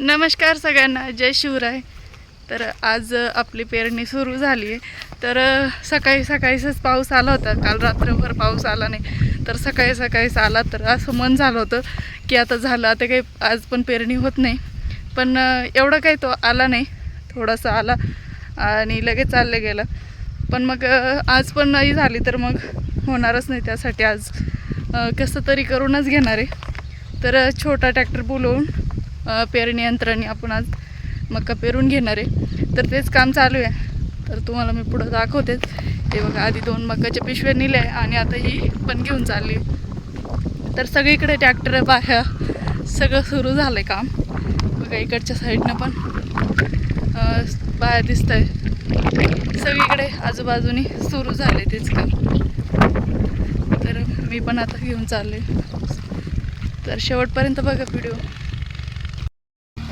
नमस्कार सगळ्यांना जय शिवराय. तर आज आपली पेरणी सुरू झाली आहे तर सकाळी सकाळीच पाऊस आला होता. काल रात्रभर पाऊस आला नाही. तर सकाळी सकाळीच आला तर असं मन झालं होतं की आता झालं आता काही आज पण पेरणी होत नाही. पण एवढं काही तो आला नाही. थोडासा आला आणि लगेच चालले गेला. पण मग आज पण नाही झाली तर मग होणारच नाही त्यासाठी आज. कसं तरी करूनच घेणार आहे. तर छोटा ट्रॅक्टर बोलवून पेरणी यंत्राने आपण आज मका पेरून घेणार आहे. तर तेच काम चालू आहे. तर तुम्हाला मी पुढं दाखवतेच हे बघा आधी दोन मकाच्या पिशव्या नेल्या आहे आणि आता ही पण घेऊन चालली तर सगळीकडे ट्रॅक्टर बाह्या सगळं सुरू झालं आहे काम. बघा इकडच्या साईडनं पण. बाहेर बाया दिसत आहे सगळीकडे आजूबाजूनी सुरू झाले तेच काम. तर मी पण आता घेऊन चालले. तर शेवटपर्यंत बघा व्हिडिओ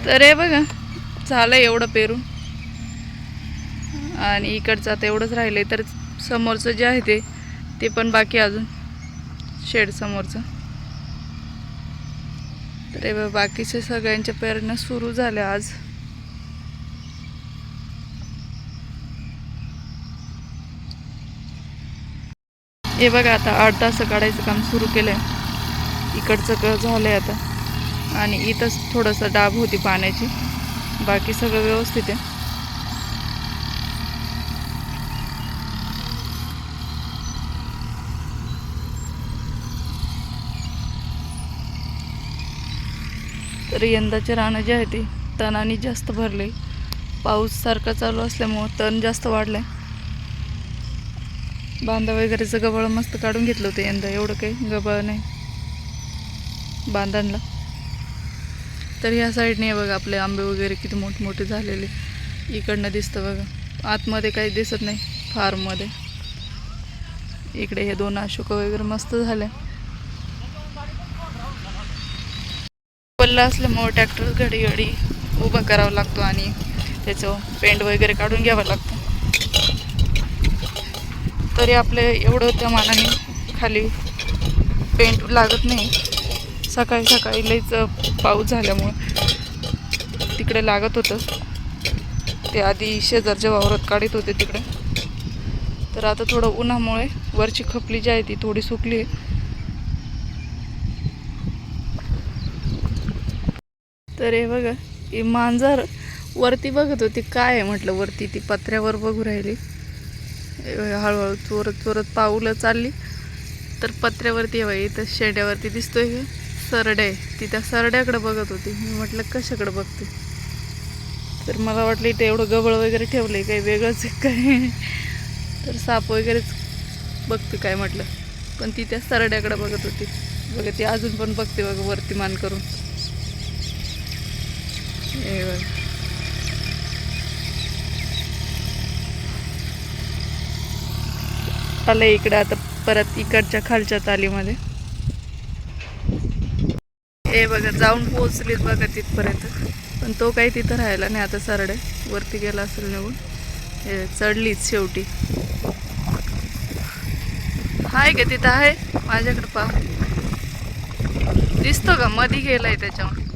तर हे बघा झालं एवढं पेरून. आणि इकडचं आता एवढंच राहिलं तर समोरचं जे आहे ते ते पण बाकी अजून. शेड समोरचं. तर हे बघा, बाकीचे सगळ्यांच्या पेरणं सुरू झाल्या आज. हे बघा आता आठ तास काढायचं काम सुरू केलं आहे इकडचं क झालं आहे आता. आणि इथंच थोडंसं डाब होती पाण्याची. बाकी सगळं व्यवस्थित आहे. तर यंदाचे रानं जे आहे ते तणाने जास्त भरले. पाऊस सारखा चालू असल्यामुळं तण जास्त वाढलंय. बांधा वगैरेचं गबाळ मस्त काढून घेतलं होतं यंदा. एवढं काही गबाळ नाही. बांधांना. तर ह्या साईडने बघा आपले आंबे वगैरे किती मोठमोठे झालेले. इकडनं दिसतं बघा. आतमध्ये काही दिसत नाही फार्ममध्ये इकडे हे दोन अशोक वगैरे मस्त झाले. पल्ला असल्यामुळं ट्रॅक्टर घडी घडी उभा करावा लागतो आणि त्याचं पेंट वगैरे काढून घ्यावं लागतं. तरी आपले एवढं त्या मानाने खाली पेंट लागत नाही. सकाळी सकाळी लईच पाऊस झाल्यामुळं तिकडे लागत होतं. ते आधी शेजारच्या वावरात काढत होते तिकडे. तर आता थोडं उन्हामुळे वरची खपली जी आहे ती थोडी सुकली आहे. तर हे बघा ही मांजर वरती बघत होती काय आहे म्हटलं वरती ती पत्र्यावर बघू राहिली. हळूहळू चोरत चोरत पाऊलं चालली. तर पत्र्यावरती हवं इथं शेड्यावरती दिसतोय का सरडे आहे. ती त्या सरड्याकडे बघत होती. मी म्हटलं कशाकडे बघते? तर मला वाटलं इथे एवढं गबळ वगैरे ठेवलं काही वेगळंच आहे काय? तर साप वगैरेच बघते काय म्हटलं. पण ती त्या सरड्याकडे बघत होती. बघा ती अजून पण बघते बघा वरती मान करून. हे बघ. आलं इकडं आता परत इकडच्या खालच्या तालीमध्ये. हे बघा जाऊन पोहोचलीत बघा तिथपर्यंत. पण तो काही तिथं राहिला नाही आता सरडे. वरती गेला असेल निघून. हे चढलीच शेवटी. आहे का तिथं आहे? माझ्याकडे पहा. दिसतो का मधी गेलाय त्याच्यावर.